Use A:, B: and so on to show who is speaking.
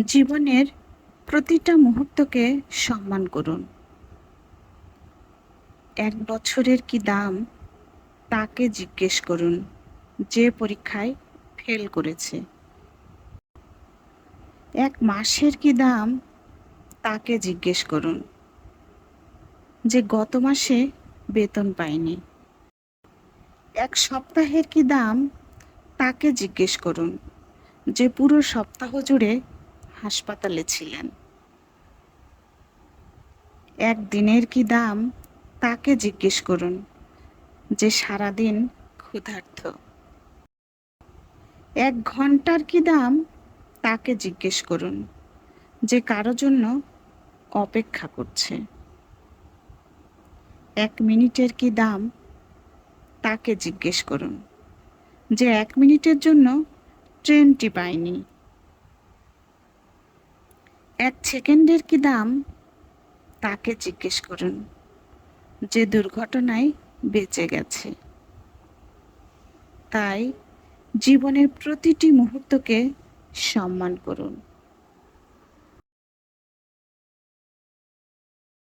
A: জীবনের প্রতিটা মুহূর্তকে সম্মান করুন। এক বছরের কি দাম তাকে জিজ্ঞেস করুন, যে পরীক্ষায় ফেল করেছে। এক মাসের কি দাম তাকে জিজ্ঞেস করুন, যে গত মাসে বেতন পায়নি। এক সপ্তাহের কি দাম তাকে জিজ্ঞেস করুন, যে পুরো সপ্তাহ জুড়ে হাসপাতালে ছিলেন। এক দিনের কি দাম? তাকে জিজ্ঞেস করুন, যে সারাদিন ক্ষুধার্ত। এক ঘণ্টার কি দাম? তাকে জিজ্ঞেস করুন, যে কারও জন্য অপেক্ষা করছে। এক মিনিটের কি দাম? তাকে জিজ্ঞেস করুন, যে এক মিনিটের জন্য ট্রেনটি পায়নি। এক সেকেন্ডের কি দাম? তাকে জিজ্ঞেস করুন, যে দুর্ঘটনায় বেঁচে গেছে। তাই জীবনের প্রতিটি মুহূর্তকে সম্মান করুন।